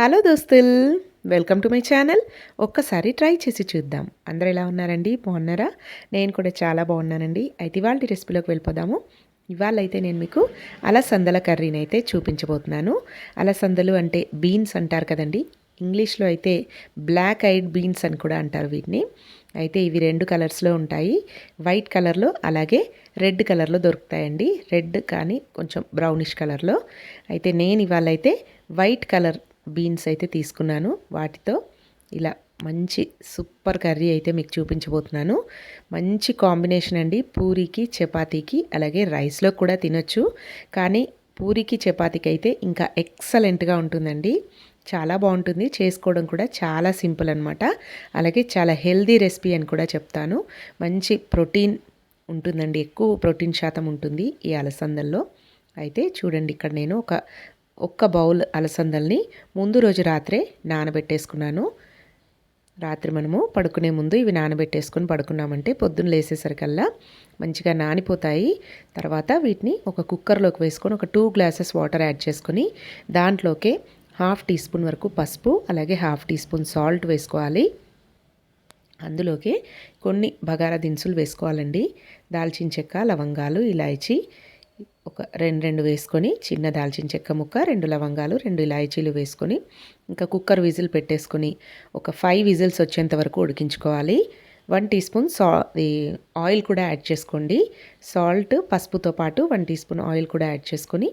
Hello దోస్తుల్ welcome to my channel. ఒక్కసారి try చేసి చూద్దాం. అందరూ ఎలా ఉన్నారండి? బాగున్నారా? నేను కూడా చాలా బాగున్నానండి. అయితే ఇవాళ రెసిపీలోకి వెళ్ళిపోదాము. ఇవాళ అయితే నేను మీకు అలసందల కర్రీని అయితే చూపించబోతున్నాను. అలసందలు అంటే బీన్స్ అంటారు కదండి. ఇంగ్లీష్లో అయితే బ్లాక్ ఐడ్ బీన్స్ అని కూడా అంటారు వీటిని. అయితే ఇవి రెండు కలర్స్లో ఉంటాయి. వైట్ కలర్లో అలాగే రెడ్ కలర్లో దొరుకుతాయండి. రెడ్ కానీ కొంచెం బ్రౌనిష్ కలర్లో. అయితే నేను ఇవాళ అయితే వైట్ కలర్ బీన్స్ అయితే తీసుకున్నాను. వాటితో ఇలా మంచి సూపర్ కర్రీ అయితే మీకు చూపించబోతున్నాను. మంచి కాంబినేషన్ అండి. పూరీకి చపాతీకి అలాగే రైస్లో కూడా తినొచ్చు. కానీ పూరీకి చపాతీకి అయితే ఇంకా ఎక్సలెంట్గా ఉంటుందండి. చాలా బాగుంటుంది. చేసుకోవడం కూడా చాలా సింపుల్ అనమాట అలాగే చాలా హెల్దీ రెసిపీ అని కూడా చెప్తాను. మంచి ప్రోటీన్ ఉంటుందండి. ఎక్కువ ప్రోటీన్ శాతం ఉంటుంది ఈ అలసందల్లో. అయితే చూడండి ఇక్కడ నేను ఒక ఒక్క బౌల్ అలసందల్ని ముందు రోజు రాత్రే నానబెట్టేసుకున్నాను. రాత్రి మనము పడుకునే ముందు ఇవి నానబెట్టేసుకొని పడుకున్నామంటే పొద్దున్న లేసేసరికల్లా మంచిగా నానిపోతాయి. తర్వాత వీటిని ఒక కుక్కర్లోకి వేసుకొని ఒక టూ గ్లాసెస్ వాటర్ యాడ్ చేసుకొని దాంట్లోకే హాఫ్ టీ స్పూన్ వరకు పసుపు అలాగే హాఫ్ టీ స్పూన్ సాల్ట్ వేసుకోవాలి. అందులోకి కొన్ని బగారా దినుసులు వేసుకోవాలండి. దాల్చిన చెక్క లవంగాలు ఇలాయచి ఒక రెండు రెండు వేసుకొని చిన్న దాల్చిన చెక్క ముక్క రెండు లవంగాలు రెండు ఇలాయచీలు వేసుకొని ఇంకా కుక్కర్ విజిల్ పెట్టేసుకొని ఒక ఫైవ్ విజిల్స్ వచ్చేంత వరకు ఉడికించుకోవాలి. వన్ టీ స్పూన్ సా ఆయిల్ కూడా యాడ్ చేసుకోండి. సాల్ట్ పసుపుతో పాటు వన్ టీ స్పూన్ ఆయిల్ కూడా యాడ్ చేసుకొని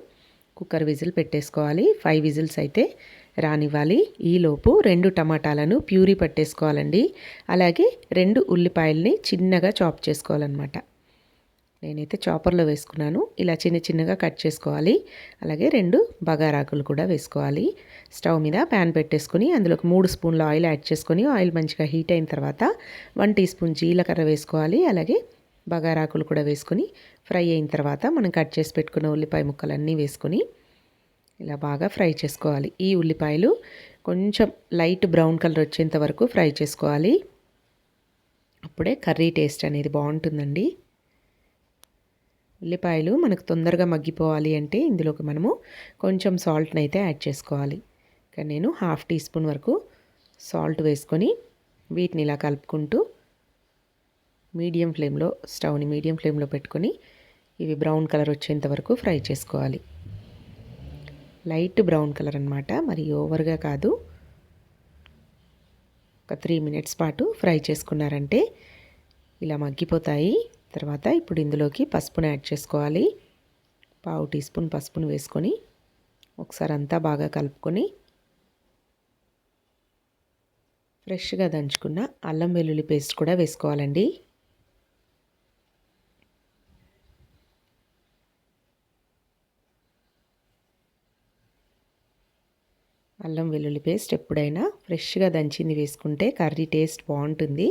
కుక్కర్ విజిల్ పెట్టేసుకోవాలి. ఫైవ్ విజిల్స్ అయితే రానివ్వాలి. ఈలోపు రెండు టమాటాలను ప్యూరీ పట్టేసుకోవాలండి. అలాగే రెండు ఉల్లిపాయల్ని చిన్నగా చాప్ చేసుకోవాలన్నమాట. నేనైతే చాపర్లో వేసుకున్నాను. ఇలా చిన్న చిన్నగా కట్ చేసుకోవాలి. అలాగే రెండు బగారాకులు కూడా వేసుకోవాలి. స్టవ్ మీద ప్యాన్ పెట్టేసుకొని అందులోకి మూడు స్పూన్ల ఆయిల్ యాడ్ చేసుకొని ఆయిల్ మంచిగా హీట్ అయిన తర్వాత వన్ టీ స్పూన్ జీలకర్ర వేసుకోవాలి. అలాగే బగారాకులు కూడా వేసుకొని ఫ్రై అయిన తర్వాత మనం కట్ చేసి పెట్టుకున్న ఉల్లిపాయ ముక్కలన్నీ వేసుకొని ఇలా బాగా ఫ్రై చేసుకోవాలి. ఈ ఉల్లిపాయలు కొంచెం లైట్ బ్రౌన్ కలర్ వచ్చేంత వరకు ఫ్రై చేసుకోవాలి. అప్పుడే కర్రీ టేస్ట్ అనేది బాగుంటుందండి. ఉల్లిపాయలు మనకు తొందరగా మగ్గిపోవాలి అంటే ఇందులోకి మనము కొంచెం సాల్ట్ని అయితే యాడ్ చేసుకోవాలి. కానీ నేను హాఫ్ టీ స్పూన్ వరకు సాల్ట్ వేసుకొని వీటిని ఇలా కలుపుకుంటూ మీడియం ఫ్లేమ్లో స్టవ్ని మీడియం ఫ్లేమ్లో పెట్టుకొని ఇవి బ్రౌన్ కలర్ వచ్చేంత వరకు ఫ్రై చేసుకోవాలి. లైట్ బ్రౌన్ కలర్ అనమాట మరి ఓవర్గా కాదు. ఒక త్రీ మినిట్స్ పాటు ఫ్రై చేసుకున్నారంటే ఇలా మగ్గిపోతాయి. తర్వాత ఇప్పుడు ఇందులోకి పసుపును యాడ్ చేసుకోవాలి. పావు టీ స్పూన్ పసుపును వేసుకొని ఒకసారి అంతా బాగా కలుపుకొని ఫ్రెష్గా దంచుకున్న అల్లం వెల్లుల్లి పేస్ట్ కూడా వేసుకోవాలండి. అల్లం వెల్లుల్లి పేస్ట్ ఎప్పుడైనా ఫ్రెష్గా దంచింది వేసుకుంటే కర్రీ టేస్ట్ బాగుంటుంది.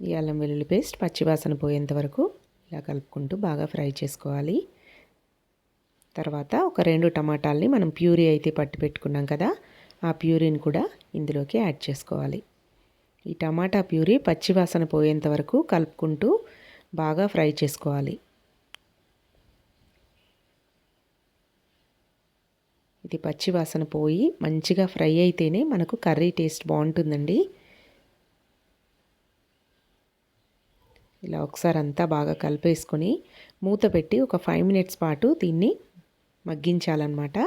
ఈ అల్లం వెల్లుల్లి పేస్ట్ పచ్చివాసన పోయేంత వరకు ఇలా కలుపుకుంటూ బాగా ఫ్రై చేసుకోవాలి. తర్వాత ఒక రెండు టమాటాలని మనం ప్యూరీ అయితే పట్టి పెట్టుకున్నాం కదా ఆ ప్యూరీని కూడా ఇందులోకి యాడ్ చేసుకోవాలి. ఈ టమాటా ప్యూరీ పచ్చివాసన పోయేంత వరకు కలుపుకుంటూ బాగా ఫ్రై చేసుకోవాలి. ఇది పచ్చివాసన పోయి మంచిగా ఫ్రై అయితేనే మనకు కర్రీ టేస్ట్ బాగుంటుందండి. ఇలా ఒకసారి అంతా బాగా కలిపేసుకొని మూత పెట్టి ఒక ఫైవ్ మినిట్స్ పాటు దీన్ని మగ్గించాలన్నమాట.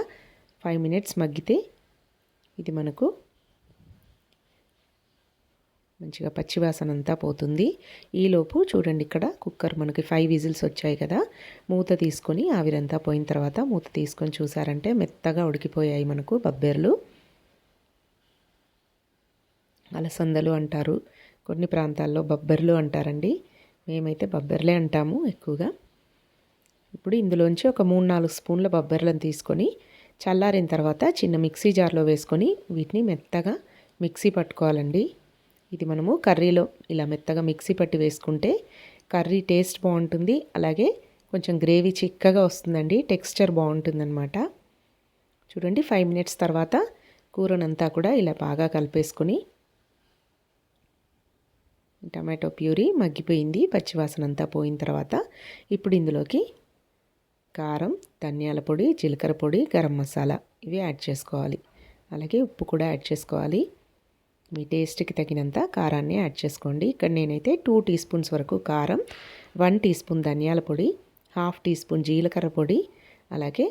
ఫైవ్ మినిట్స్ మగ్గితే ఇది మనకు మంచిగా పచ్చివాసన అంతా పోతుంది. ఈలోపు చూడండి ఇక్కడ కుక్కర్ మనకి ఫైవ్ విజిల్స్ వచ్చాయి కదా. మూత తీసుకొని ఆవిరంతా పోయిన తర్వాత మూత తీసుకొని చూసారంటే మెత్తగా ఉడికిపోయాయి మనకు బబ్బెర్లు. అలసందలు అంటారు. కొన్ని ప్రాంతాల్లో బబ్బెర్లు అంటారండి. మేమైతే బొబ్బర్లే అంటాము ఎక్కువగా. ఇప్పుడు ఇందులోంచి ఒక మూడు నాలుగు స్పూన్ల బొబ్బెర్లను తీసుకొని చల్లారిన తర్వాత చిన్న మిక్సీ జార్లో వేసుకొని వీటిని మెత్తగా మిక్సీ పట్టుకోవాలండి. ఇది మనము కర్రీలో ఇలా మెత్తగా మిక్సీ పట్టి వేసుకుంటే కర్రీ టేస్ట్ బాగుంటుంది అలాగే కొంచెం గ్రేవీ చిక్కగా వస్తుందండి టెక్స్చర్ బాగుంటుందన్నమాట. చూడండి ఫైవ్ మినిట్స్ తర్వాత కూరనంతా కూడా ఇలా బాగా కలిపేసుకొని టమాటో ప్యూరీ మగ్గిపోయింది పచ్చివాసన అంతా పోయిన తర్వాత ఇప్పుడు ఇందులోకి కారం ధనియాల పొడి జీలకర్ర పొడి గరం మసాలా ఇవి యాడ్ చేసుకోవాలి. అలాగే ఉప్పు కూడా యాడ్ చేసుకోవాలి. మీ టేస్ట్కి తగినంత కారాన్ని యాడ్ చేసుకోండి. ఇక్కడ నేనైతే టూ టీ స్పూన్స్ వరకు కారం వన్ టీ స్పూన్ ధనియాల పొడి హాఫ్ టీ స్పూన్ జీలకర్ర పొడి అలాగే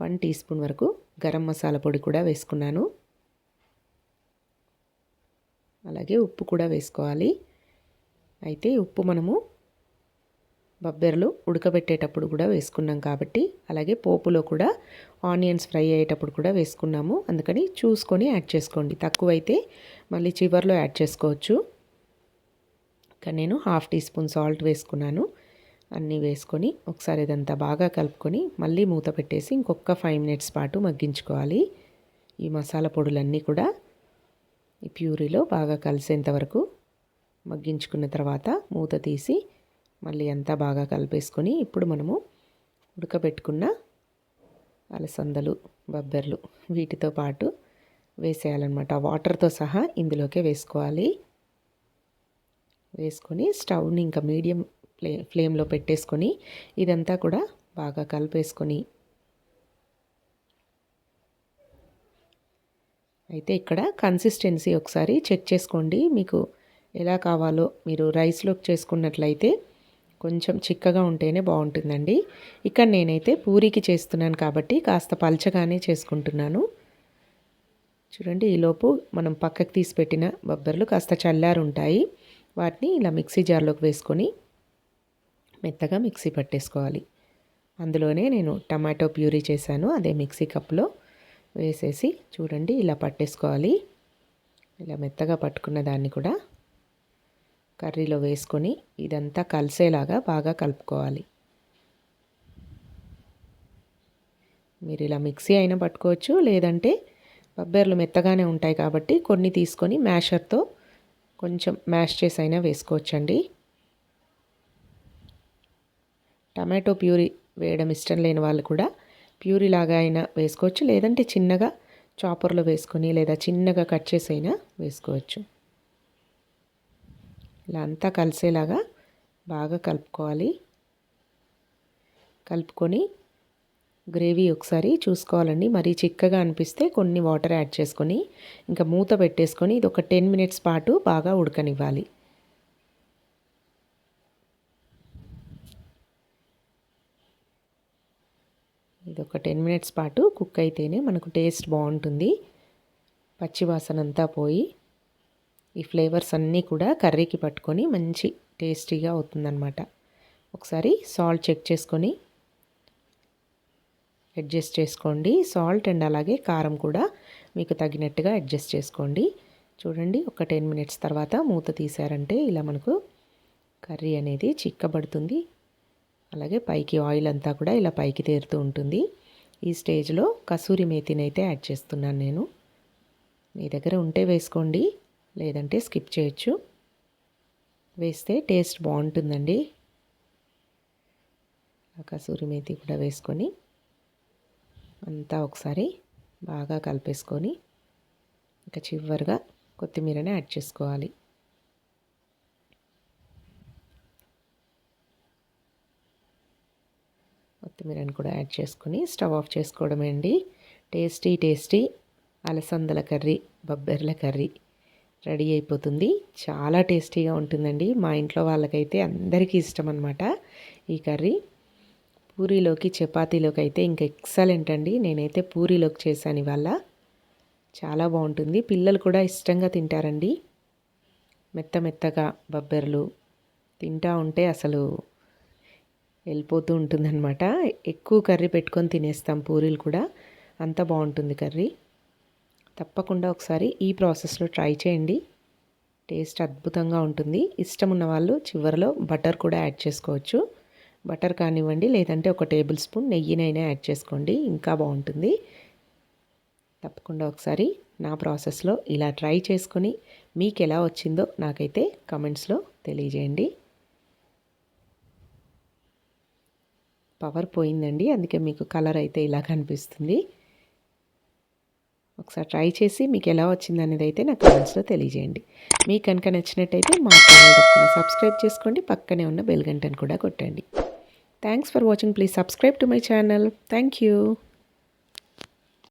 వన్ టీ స్పూన్ వరకు గరం మసాలా పొడి కూడా వేసుకున్నాను. అలాగే ఉప్పు కూడా వేసుకోవాలి. అయితే ఉప్పు మనము బబ్బెర్లు ఉడకబెట్టేటప్పుడు కూడా వేసుకున్నాం కాబట్టి అలాగే పోపులో కూడా ఆనియన్స్ ఫ్రై అయ్యేటప్పుడు కూడా వేసుకున్నాము. అందుకని చూసుకొని యాడ్ చేసుకోండి. తక్కువైతే మళ్ళీ చివర్లో యాడ్ చేసుకోవచ్చు. కానీ నేను హాఫ్ టీ స్పూన్ సాల్ట్ వేసుకున్నాను. అన్నీ వేసుకొని ఒకసారి ఇదంతా బాగా కలుపుకొని మళ్ళీ మూత పెట్టేసి ఇంకొక ఫైవ్ మినిట్స్ పాటు మగ్గించుకోవాలి. ఈ మసాలా పొడులన్నీ కూడా ఈ ప్యూరీలో బాగా కలిసేంత వరకు మగ్గించుకున్న తర్వాత మూత తీసి మళ్ళీ అంతా బాగా కలిపేసుకొని ఇప్పుడు మనము ఉడకబెట్టుకున్న అలసందలు బబ్బెర్లు వీటితో పాటు వేసేయాలన్నమాట. వాటర్తో సహా ఇందులోకే వేసుకోవాలి. వేసుకొని స్టవ్ని ఇంకా మీడియం ఫ్లే ఫ్లేమ్లో పెట్టేసుకొని ఇదంతా కూడా బాగా కలిపేసుకొని అయితే ఇక్కడ కన్సిస్టెన్సీ ఒకసారి చెక్ చేసుకోండి. మీకు ఎలా కావాలో మీరు రైస్లోకి చేసుకున్నట్లయితే కొంచెం చిక్కగా ఉంటేనే బాగుంటుందండి. ఇక్కడ నేనైతే పూరికి చేస్తున్నాను కాబట్టి కాస్త పల్చగానే చేసుకుంటున్నాను. చూడండి ఈలోపు మనం పక్కకు తీసి పెట్టిన బొబ్బర్లు కాస్త చల్లారు ఉంటాయి. వాటిని ఇలా మిక్సీ జార్లోకి వేసుకొని మెత్తగా మిక్సీ పట్టేసుకోవాలి. అందులోనే నేను టమాటో ప్యూరీ చేశాను అదే మిక్సీ కప్లో వేసేసి చూడండి ఇలా పట్టేసుకోవాలి. ఇలా మెత్తగా పట్టుకున్న దాన్ని కూడా కర్రీలో వేసుకొని ఇదంతా కలిసేలాగా బాగా కలుపుకోవాలి. మీరు ఇలా మిక్సీ అయినా పట్టుకోవచ్చు లేదంటే బబ్బెర్లు మెత్తగానే ఉంటాయి కాబట్టి కొన్ని తీసుకొని మ్యాషర్తో కొంచెం మ్యాష్ చేసి అయినా వేసుకోవచ్చండి. టమాటో ప్యూరీ వేయడం ఇష్టం లేని వాళ్ళు కూడా ప్యూరీ లాగా అయినా వేసుకోవచ్చు లేదంటే చిన్నగా చాపర్లో వేసుకొని లేదా చిన్నగా కట్ చేసి అయినా వేసుకోవచ్చు. ఇలా అంతా కలిసేలాగా బాగా కలుపుకోవాలి. కలుపుకొని గ్రేవీ ఒకసారి చూసుకోవాలండి. మరీ చిక్కగా అనిపిస్తే కొన్ని వాటర్ యాడ్ చేసుకొని ఇంకా మూత పెట్టేసుకొని ఇది ఒక టెన్ మినిట్స్ పాటు బాగా ఉడకనివ్వాలి. ఇది ఒక టెన్ మినిట్స్ పాటు కుక్ అయితేనే మనకు టేస్ట్ బాగుంటుంది. పచ్చివాసన అంతా పోయి ఈ ఫ్లేవర్స్ అన్నీ కూడా కర్రీకి పట్టుకొని మంచి టేస్టీగా అవుతుందన్నమాట. ఒకసారి సాల్ట్ చెక్ చేసుకొని అడ్జస్ట్ చేసుకోండి. సాల్ట్ అండ్ అలాగే కారం కూడా మీకు తగినట్టుగా అడ్జస్ట్ చేసుకోండి. చూడండి ఒక టెన్ మినిట్స్ తర్వాత మూత తీసారంటే ఇలా మనకు కర్రీ అనేది చిక్కబడుతుంది. అలాగే పైకి ఆయిల్ అంతా కూడా ఇలా పైకి తేరుతూ ఉంటుంది. ఈ స్టేజ్లో కసూరి మేతిని అయితే యాడ్ చేస్తున్నాను నేను. మీ దగ్గర ఉంటే వేసుకోండి. లేదంటే స్కిప్ చేయొచ్చు. వేస్తే టేస్ట్ బాగుంటుందండి. కసూరి మేతి కూడా వేసుకొని అంతా ఒకసారి బాగా కలిపేసుకొని ఇంకా చివరిగా కొత్తిమీరని యాడ్ చేసుకోవాలి. కొత్తిమీరని కూడా యాడ్ చేసుకొని స్టవ్ ఆఫ్ చేసుకోవడమే అండి. టేస్టీ టేస్టీ అలసందల కర్రీ బొబ్బెర్ల కర్రీ. రెడీ అయిపోతుంది. చాలా టేస్టీగా ఉంటుందండి. మా ఇంట్లో వాళ్ళకైతే అందరికీ ఇష్టం అనమాట ఈ కర్రీ. పూరీలోకి చపాతీలోకి అయితే ఇంకా ఎక్సలెంట్ అండి. నేనైతే పూరీలోకి చేశాను ఇవాళ. చాలా బాగుంటుంది. పిల్లలు కూడా ఇష్టంగా తింటారండి. మెత్త మెత్తగా బొబ్బెర్లు తింటా ఉంటే అసలు వెళ్ళిపోతూ ఉంటుందన్నమాట. ఎక్కువ కర్రీ పెట్టుకొని తినేస్తాం పూరీలు కూడా. అంత బాగుంటుంది కర్రీ. తప్పకుండా ఒకసారి ఈ ప్రాసెస్లో ట్రై చేయండి. టేస్ట్ అద్భుతంగా ఉంటుంది. ఇష్టం ఉన్న వాళ్ళు చివరిలో బటర్ కూడా యాడ్ చేసుకోవచ్చు. బటర్ కానివ్వండి లేదంటే ఒక టేబుల్ స్పూన్ నెయ్యినైనా యాడ్ చేసుకోండి. ఇంకా బాగుంటుంది. తప్పకుండా ఒకసారి నా ప్రాసెస్లో ఇలా ట్రై చేసుకొని మీకు ఎలా వచ్చిందో నాకైతే కమెంట్స్లో తెలియజేయండి. పవర్ పోయిందండి. అందుకే మీకు కలర్ అయితే ఇలా కనిపిస్తుంది. ఒకసారి ట్రై చేసి మీకు ఎలా వచ్చింది అనేది అయితే నాకు కామెంట్స్లో తెలియజేయండి. మీకు కనుక నచ్చినట్టయితే మా ఛానల్ తప్పకుండా సబ్స్క్రైబ్ చేసుకోండి. పక్కనే ఉన్న బెల్ గంటను కూడా కొట్టండి. Thanks for watching please subscribe to my channel thank you